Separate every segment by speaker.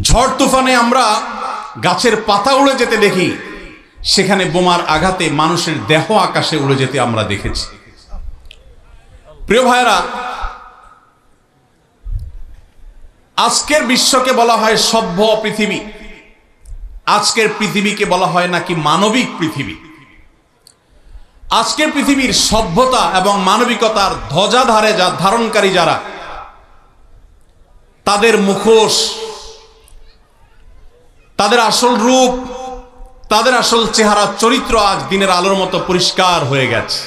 Speaker 1: ঝড় তুফানে আমরা গাছের পাতা উড়ে যেতে দেখি, সেখানে বোমার আঘাতে মানুষের দেহ আকাশে উড়ে যেতে আমরা দেখেছি। প্রিয় ভাইরা আজকের বিশ্বকে বলা হয় সভ্য পৃথিবী। আজকের পৃথিবীকে বলা হয় নাকি মানবিক পৃথিবী। আজকের পৃথিবীর সভ্যতা এবং মানবিকতার ধ্বজাধারে যা ধারণকারী যারা, তাদের মুখোশ তাদের আসল রূপ, তাদের আসল চেহারা, চরিত্র আজ দিনের আলোর মতো পরিষ্কার হয়ে গেছে।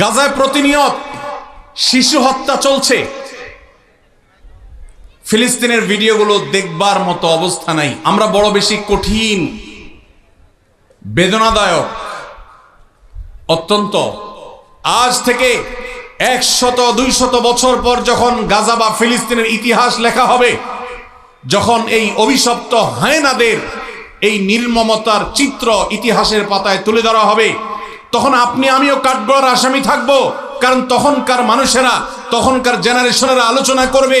Speaker 1: গাজায় প্রতিনিয়ত শিশু হত্যা চলছে। ফিলিস্তিনের ভিডিওগুলো দেখবার মতো অবস্থা নাই। আমরা বড় বেশি কঠিন, বেদনাদায়ক, অত্যন্ত। আজ থেকে একশত, দুইশত বছর পর যখন গাজা বা ফিলিস্তিনের ইতিহাস লেখা হবে যখন এই অভিশপ্ত হায়নাদের এই নির্মমতার চিত্র ইতিহাসের পাতায় তুলে ধরা হবে, তখন আপনি, আমিও কাঠগড়ার আসামি থাকব। কারণ তখনকার মানুষেরা, তখনকার জেনারেশনেরা আলোচনা করবে।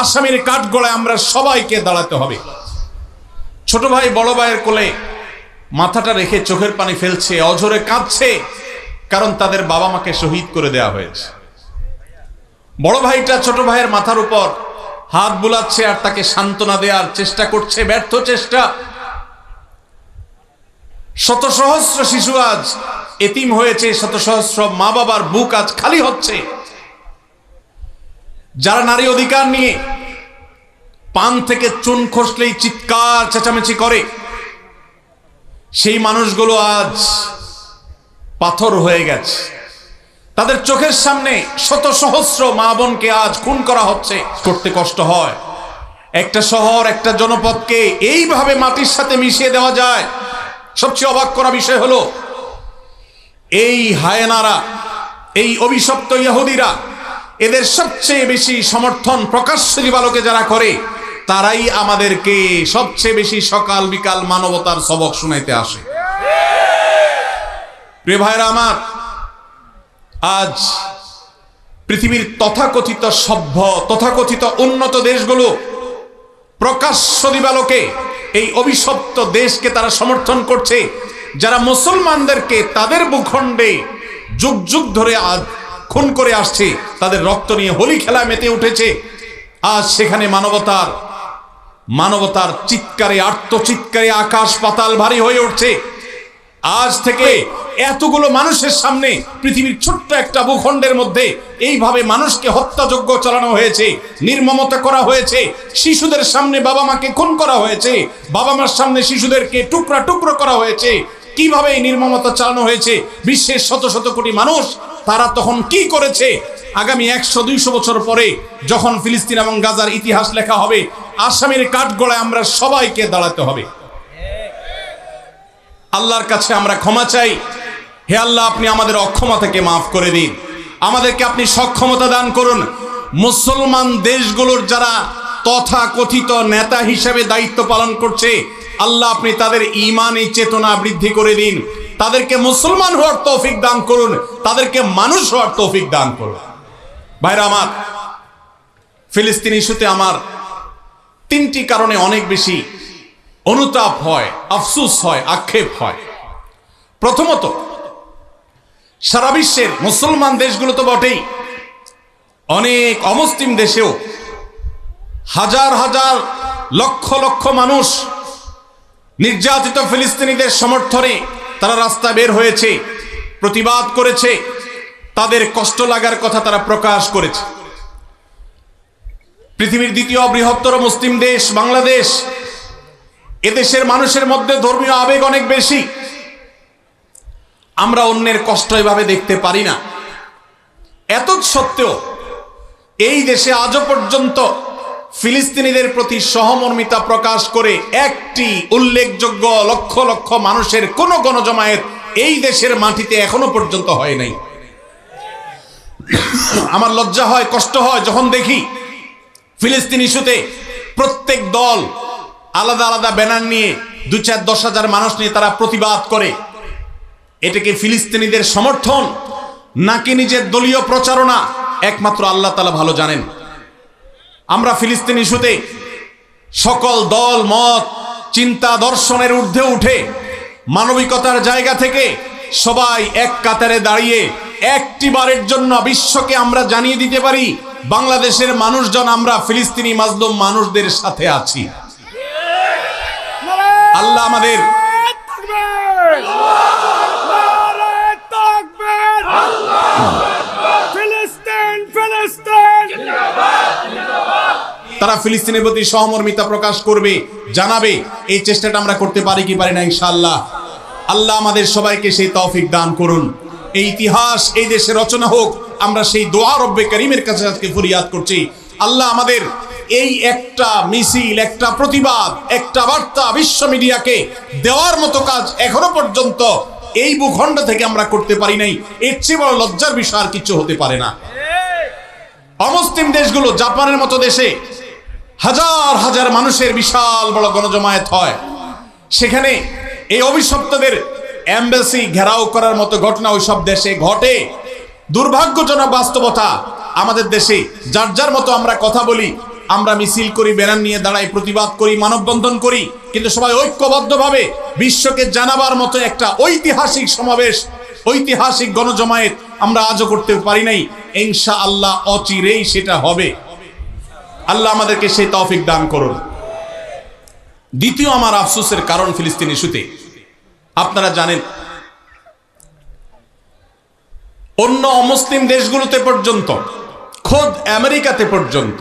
Speaker 1: আসামের কাঠগড়ায় আমরা সবাইকে দাঁড়াতে হবে। ছোট ভাই, বড় ভাইয়ের কোলে মাথাটা রেখে চোখের পানি ফেলছে, অঝরে কাঁদছে, কারণ তাদের বাবা মাকে শহীদ করে দেয়া হয়েছে। বড় ভাইটা ছোট ভাইয়ের মাথার উপর হাত বুলাচ্ছে আর তাকে সান্ত্বনা দেওয়ার চেষ্টা করছে, ব্যর্থ চেষ্টা। শত সহস্র শিশু আজ এতিম হয়েছে শত সহস্র মা বাবার বুক আজ খালি হচ্ছে। যারা নারী অধিকার নিয়ে পান থেকে চুন খসলেই চিৎকার, চেঁচামেচি করে, সেই মানুষগুলো আজ পাথর হয়ে গেছে। তাদের চোখের সামনে শত সহস্র মা বোনকে আজ খুন করা হচ্ছে। করতে কষ্ট হয়। একটা শহর, একটা জনপদকে এইভাবে মাটির সাথে মিশিয়ে দেওয়া যায়। সবচেয়ে অবাক করা বিষয় হলো, এই হায়নারা, এই অভিশপ্ত ইহুদিরা এদের সবচেয়ে বেশি সমর্থন প্রকাশ্য দিবালোকে যারা করে, তারাই আমাদেরকে সবচেয়ে বেশি সকাল বিকাল মানবতার সবক শুনাইতে আসে। প্রিয় ভাইরা আমার, আজ পৃথিবীর তথাকথিত সভ্য, তথাকথিত উন্নত দেশগুলো প্রকাশ্য দিবালোকে, এই অভিশপ্ত দেশকে তারা সমর্থন করছে, যারা মুসলমানদেরকে তাদের ভূখণ্ডে যুগ যুগ ধরে আজ খুন করে আসছে। তাদের রক্ত নিয়ে হোলি খেলা মেতে উঠেছে। আজ সেখানে মানবতার মানবতার চিৎকারে, আর্তচিৎকারে আকাশ পাতাল ভারী হয়ে উঠছে। আজ থেকে এতগুলো মানুষের সামনে পৃথিবীর ছোট্ট একটা ভূখণ্ডের মধ্যে এইভাবে মানুষকে হত্যাযোগ্য চালানো হয়েছে, নির্মমতা করা হয়েছে, শিশুদের সামনে বাবা মাকে খুন করা হয়েছে, বাবা মার সামনে শিশুদেরকে টুকরা টুকরো করা হয়েছে কীভাবে এই নির্মমতা চালানো হয়েছে? বিশ্বের শত শত কোটি মানুষ, তারা তখন কি করেছে? আগামী একশো, দুইশো বছর পরে যখন ফিলিস্তিন এবং গাজার ইতিহাস লেখা হবে, আসামের কাঠগড়ায় আমরা সবাইকে দাঁড়াতে হবে। আল্লাহর কাছে আমরা ক্ষমা চাই। হে আল্লাহ, আপনি আমাদের অক্ষমতাকে মাফ করে দিন। আমাদেরকে আপনি সক্ষমতা দান করুন। মুসলমান দেশগুলোর যারা তথা কথিত নেতা হিসেবে দায়িত্ব পালন করছে আল্লাহ আপনি তাদের ইমানি চেতনা বৃদ্ধি করে দিন। তাদেরকে মুসলমান হওয়ার তৌফিক দান করুন, তাদেরকে মানুষ হওয়ার তৌফিক দান করুন। ভাইরা আমার, ফিলিস্তিন ইস্যুতে আমার তিনটি কারণে অনেক বেশি অনুতাপ হয়, আফসুস হয়, আক্ষেপ হয়। প্রথমত, সারা বিশ্বের মুসলমান দেশগুলো তো বটেই। অনেক অমুসলিম দেশেও হাজার হাজার লক্ষ লক্ষ মানুষ নির্যাতিত ফিলিস্তিনিদের সমর্থনে তারা রাস্তা বের হয়েছে, প্রতিবাদ করেছে, তাদের কষ্ট লাগার কথা তারা প্রকাশ করেছে। পৃথিবীর দ্বিতীয় বৃহত্তর মুসলিম দেশ বাংলাদেশ। এদেশের মানুষের মধ্যে ধর্মীয় আবেগ অনেক বেশি। আমরা অন্যের কষ্ট এভাবে দেখতে পারি না। এত সত্ত্বেও এই দেশে আজও পর্যন্ত ফিলিস্তিনিদের প্রতি সহমর্মিতা প্রকাশ করে একটি উল্লেখযোগ্য লক্ষ লক্ষ মানুষের কোন গণজমায়েত এই দেশের মাটিতে এখনও পর্যন্ত হয় নাই। আমার লজ্জা হয়, কষ্ট হয় যখন দেখি ফিলিস্তিন ইস্যুতে প্রত্যেক দল আলাদা আলাদা ব্যানার নিয়ে দু চার দশ হাজার মানুষ নিয়ে তারা প্রতিবাদ করে। এটাকে ফিলিস্তিনিদের সমর্থন নাকি নিজের দলীয় প্রচারণা? একমাত্র আল্লাহ তালা ভালো জানেন। আমরা ফিলিস্তিন ইস্যুতে সকল দল, মত, চিন্তা দর্শনের ঊর্ধ্বে উঠে মানবিকতার জায়গা থেকে সবাই এক কাতারে দাঁড়িয়ে একটি বারের জন্য বিশ্বকে আমরা জানিয়ে দিতে পারি, বাংলাদেশের মানুষজন আমরা ফিলিস্তিনি মাজলুম মানুষদের সাথে আছি। আল্লাহ আমাদের তারা ফিলিস্তিনের প্রতি সহমর্মিতা প্রকাশ করবে, জানাবে, এই চেষ্টাটা আমরা করতে পারি কি পারি না, ইনশাআল্লাহ। আল্লাহ আমাদের সবাইকে সেই তৌফিক দান করুন। এই ইতিহাস, এই দেশে রচনা হোক, আমরা সেই দোয়া রব্বে করিমের কাছে আজকে ফরিয়াদ করছি। আল্লাহ আমাদের এই একটা মিছিল, একটা প্রতিবাদ, একটা বার্তা বিশ্ব মিডিয়াকে দেওয়ার মতো কাজ এখনও পর্যন্ত এই ভূখণ্ড থেকে আমরা করতে পারি নাই। এর চেয়ে বড় লজ্জার বিষয় আর কিছু হতে পারে না। অমুসলিম দেশগুলো, জাপানের মতো দেশে হাজার হাজার মানুষের বিশাল বড় গণজমায়েত হয়। সেখানে এই অভিশপ্তদের এম্বাসি ঘেরাও করার মতো ঘটনা ওই সব দেশে ঘটে। দুর্ভাগ্যজনক বাস্তবতা আমাদের দেশে। যার যার মতো আমরা কথা বলি, আমরা মিছিল করি, ব্যানার নিয়ে দাঁড়াই, প্রতিবাদ করি, মানববন্ধন করি, কিন্তু সবাই ঐক্যবদ্ধভাবে বিশ্বকে জানাবার মতো একটা ঐতিহাসিক সমাবেশ, ঐতিহাসিক গণজমায়েত আমরা আজও করতে পারি নাই। ইনশা আল্লাহ অচিরেই সেটা হবে। আল্লাহ আমাদেরকে সেই তৌফিক দান করুন। দ্বিতীয় আমার আফসোসের কারণ ফিলিস্তিন ইস্যুতে। আপনারা জানেন, অন্য অমুসলিম দেশগুলোতে পর্যন্ত, খোদ আমেরিকাতে পর্যন্ত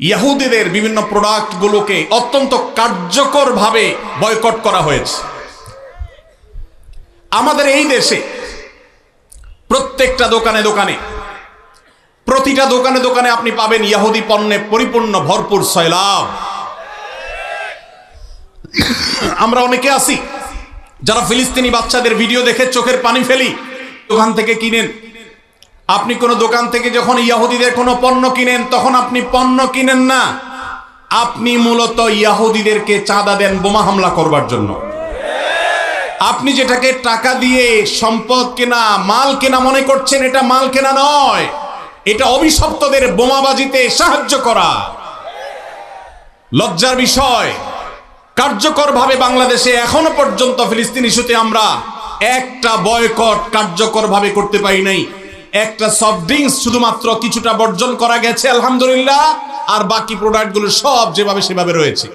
Speaker 1: ইহুদিদের বিভিন্ন প্রোডাক্টগুলোকে অত্যন্ত কার্যকরভাবে বয়কট করা হয়েছে। আমাদের এই দেশে প্রত্যেকটা দোকানে দোকানে প্রতিটা দোকানে দোকানে আপনি পাবেন ইয়াহুদি পণ্যে পরিপূর্ণ ভরপুর সয়লাভ আমরা অনেকে আছি, যারা ফিলিস্তিনি বাচ্চাদের ভিডিও দেখে চোখের পানি ফেলি, দোকান থেকে কিনেন। আপনি কোনো দোকান থেকে যখন ইয়াহুদিদের কোনো পণ্য কিনেন, তখন আপনি পণ্য কিনেন না। আপনি মূলত ইয়াহুদিদেরকে চাঁদা দেন বোমা হামলা করবার জন্য। আপনি যেটাকে টাকা দিয়ে সম্পদ কেনা, মাল কেনা মনে করছেন, এটা মাল কেনা নয়। এটা অভিশপ্তদের বোমাবাজিতে সাহায্য করা। লজ্জার বিষয়, কার্যকরভাবে বাংলাদেশে এখনও পর্যন্ত ফিলিস্তিন ইস্যুতে আমরা একটা বয়কট কার্যকরভাবে করতে পারি নাই। একটা সফট ড্রিঙ্কস শুধুমাত্র কিছুটা বর্জন করা গেছে, আলহামদুলিল্লাহ, আর বাকি প্রোডাক্টগুলো সব যেভাবে সেভাবে রয়েছে।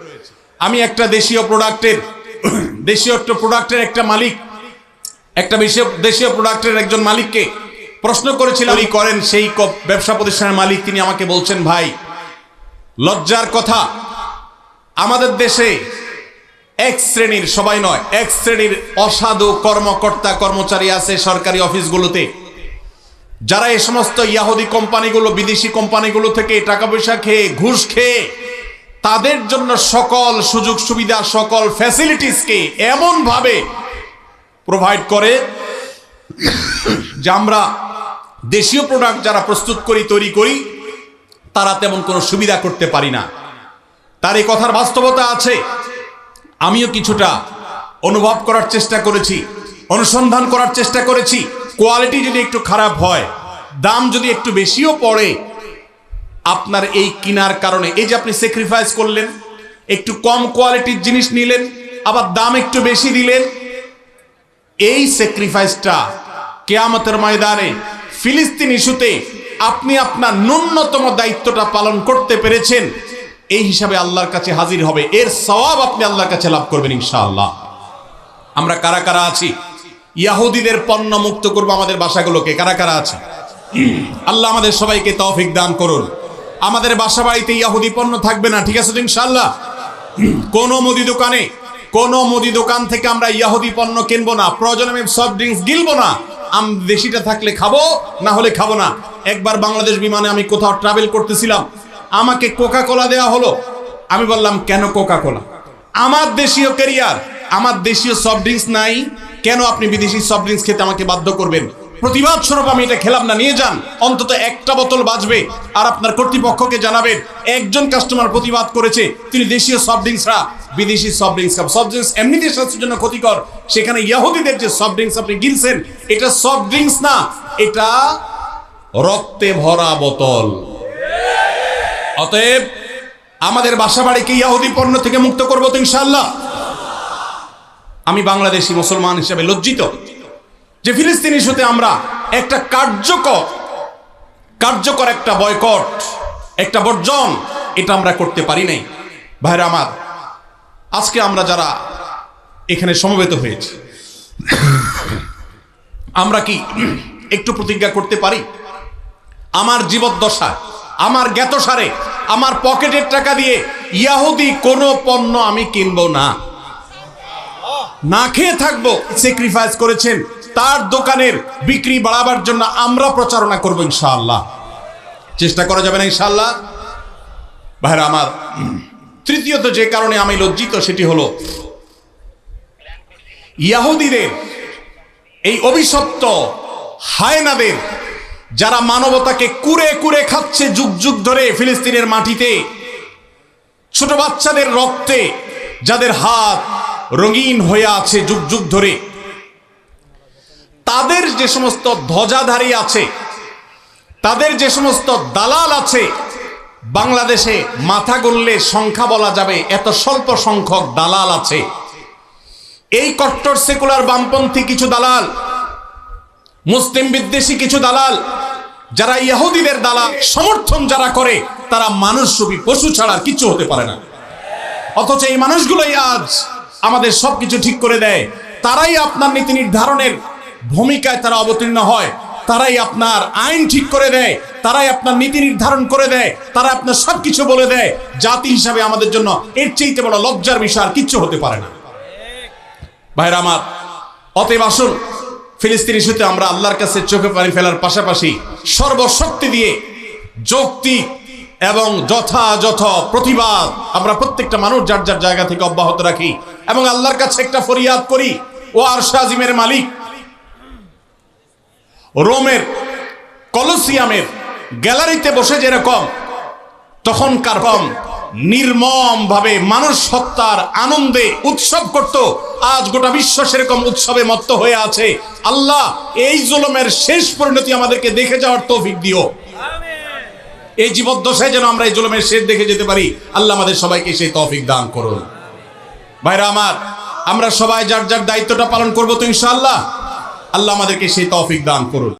Speaker 1: আমি একটা দেশীয় প্রোডাক্টের দেশীয় একটা প্রোডাক্টের একটা মালিক, একটা দেশীয় দেশীয় প্রোডাক্টের একজন মালিককে প্রশ্ন করেছিলাম, উনি করেন সেই ব্যবসা প্রতিষ্ঠানের মালিক, তিনি আমাকে বলছেন, ভাই, লজ্জার কথা, আমাদের দেশে এক শ্রেণির, সবাই নয়, এক শ্রেণির অসাধু কর্মকর্তা, কর্মচারী আছে সরকারি অফিসগুলোতে। যারা এই সমস্ত ইয়াহুদি কোম্পানিগুলো, বিদেশি কোম্পানিগুলো থেকে টাকা পয়সা খেয়ে, ঘুষ খেয়ে, তাদের জন্য সকল সুযোগ সুবিধা, সকল ফ্যাসিলিটিসকে এমনভাবে প্রোভাইড করে যে আমরা দেশীয় প্রোডাক্ট যারা প্রস্তুত করি, তৈরি করি, তারা তেমন কোনো সুবিধা করতে পারি না। তার এই কথার বাস্তবতা আছে। আমিও কিছুটা অনুভব করার চেষ্টা করেছি, অনুসন্ধান করার চেষ্টা করেছি। কোয়ালিটি যদি একটু খারাপ হয়, দাম যদি একটু বেশিও পড়ে, আপনার এই কিনার কারণে, এই যে আপনি স্যাক্রিফাইস করলেন, একটু কম কোয়ালিটির জিনিস নিলেন, আবার দাম একটু বেশি দিলেন, এই স্যাক্রিফাইসটা কেয়ামতের ময়দানে ফিলিস্তিন ইস্যুতে আপনি আপনার ন্যূনতম দায়িত্বটা পালন করতে পেরেছেন, এই হিসাবে আল্লাহর কাছে হাজির হবে। এর সওয়াব আপনি আল্লাহর কাছে লাভ করবেন ইনশাআল্লাহ। আমরা কারা কারা আছি? ইয়াহুদিদের পণ্য মুক্ত করব আমাদের বাসাগুলোকে, কারা কারা আছে? আল্লাহ আমাদের সবাইকে তৌফিক দান করুন। আমাদের বাসা বাড়িতে ইয়াহুদি পণ্য থাকবে না, ঠিক আছে তো ইনশাআল্লাহ? কোন মুদি দোকানে, কোন মুদি দোকান থেকে আমরা ইয়াহুদি পণ্য কিনবো না, প্রয়োজনে আমি সফট ড্রিঙ্কস গিলবো না। আম দেশিটা থাকলে খাব, না হলে খাব না। একবার বাংলাদেশ বিমানে আমি কোথাও ট্রাভেল করতেছিলাম, আমাকে কোকা কোলা দেওয়া হলো। আমি বললাম, কেন কোকা কোলা আমার দেশীয় ক্যারিয়ার আমার দেশীয় সফট ড্রিঙ্কস নাই। কেন আপনি বিদেশি সফট ড্রিঙ্কস খেতে আমাকে বাধ্য করবেন? প্রতিবাদ স্বরূপ আমি এটা খেলাম না, নিয়ে যান। অন্তত একটা বোতল বাঁচবে আর আপনার কর্তৃপক্ষকে জানাবেন, একজন কাস্টমার প্রতিবাদ করেছে, তিনি দেশীয় সফট ড্রিঙ্কসরা বিদেশি সফট ড্রিঙ্কস খান সফট ড্রিঙ্কস এমনিতে স্বাস্থ্যের জন্য ক্ষতিকর। সেখানে ইয়াহুদিদের যে সফট ড্রিঙ্কস আপনি গিলছেন, এটা সফট ড্রিঙ্কস না, এটা রক্তে ভরা বোতল। অতএব, আমাদের বাসা বাড়িকে ইয়াহুদি পণ্য থেকে মুক্ত করব তো ইনশাল্লাহ আমি বাংলাদেশি মুসলমান হিসেবে লজ্জিত। যে ফিলিস্তিনি ইস্যুতে আমরা একটা কার্যকর কার্যকর একটা বয়কট, একটা বর্জন, এটা আমরা করতে পারি নাই। ভাইরা আমার, আজকে আমরা যারা এখানে সমবেত হয়েছি, আমরা কি একটু প্রতিজ্ঞা করতে পারি? আমার জীবদ্দশা, আমার জ্ঞাতসারে, আমার পকেটের টাকা দিয়ে ইয়াহুদি কোনো পণ্য আমি কিনবো না। না খেয়ে থাকব স্যাক্রিফাইস করেছেন। তার দোকানের বিক্রি বাড়াবার জন্য আমরা প্রচারণা করব ইনশাআল্লাহ। চেষ্টা করা যাবে না ইনশাআল্লাহ। ভাইরা আমার, তৃতীয়ত যে কারণে আমি লজ্জিত সেটি হলো, ইয়াহুদিদের, এই অভিশপ্ত হায়নাদের, যারা মানবতাকে কুরে কুরে খাচ্ছে যুগ যুগ ধরে ফিলিস্তিনের মাটিতে, ছোট বাচ্চাদের রক্তে, যাদের হাত রঙিন হয়ে আছে যুগ যুগ ধরে তাদের যে সমস্ত ধ্বজাধারী আছে, তাদের যে সমস্ত দালাল আছে, বাংলাদেশে মাথা গড়লে সংখ্যা বলা যাবে এত স্বল্প সংখ্যক দালাল আছে। এই কট্টর সেকুলার বামপন্থী কিছু দালাল, মুসলিম বিদ্বেষী কিছু দালাল, যারা ইহুদিদের দালাল, সমর্থন যারা করে, তারা মানুষরূপী পশু ছাড়া কিছু হতে পারে না। অথচ এই মানুষগুলোই আজ আমাদের সবকিছু ঠিক করে দেয়। তারাই আপনার নীতি নির্ধারণের ভূমিকায় তারা অবতীর্ণ হয়, তারাই আপনার আইন ঠিক করে দেয়, তারাই আপনার নীতি নির্ধারণ করে দেয়, তারা আপনার সবকিছু বলে দেয়। জাতি হিসাবে আমাদের জন্য এর চেয়েতে বড় লজ্জার বিষয় আর কিচ্ছু হতে পারে না। ভাইরা আমার, অতএব আসুন, ফিলিস্তিন ইস্যুতে আমরা আল্লাহর কাছে চোখে পানি ফেলার পাশাপাশি সর্বশক্তি দিয়ে যৌক্তিক এবং যথাযথ প্রতিবাদ আমরা প্রত্যেকটা মানুষ যার যার জায়গা থেকে অব্যাহত রাখি এবং আল্লাহর কাছে একটা ফরিয়াদ করি, ও আর শাহিমের মালিক রোমের কলসিয়ামের গ্যালারিতে বসে যেরকম, তখনকার কম নির্মম ভাবে মানুষ হত্যার আনন্দে উৎসব করত। আজ গোটা বিশ্ব সেরকম উৎসবে মত্ত হয়ে আছে। আল্লাহ এই জুলমের শেষ পরিণতি আমাদেরকে দেখে যাওয়ার তৌফিক দিও। এই জীবদ্দশায় যেন আমরা এই জুলমের শেষ দেখে যেতে পারি, আল্লাহ আমাদের সবাইকে সেই তৌফিক দান করুন। ভাইরা আমার, আমরা সবাই যার যার দায়িত্বটা পালন করব তো ইনশাআল্লাহ। আল্লাহ আমাদেরকে সেই তৌফিক দান করুন।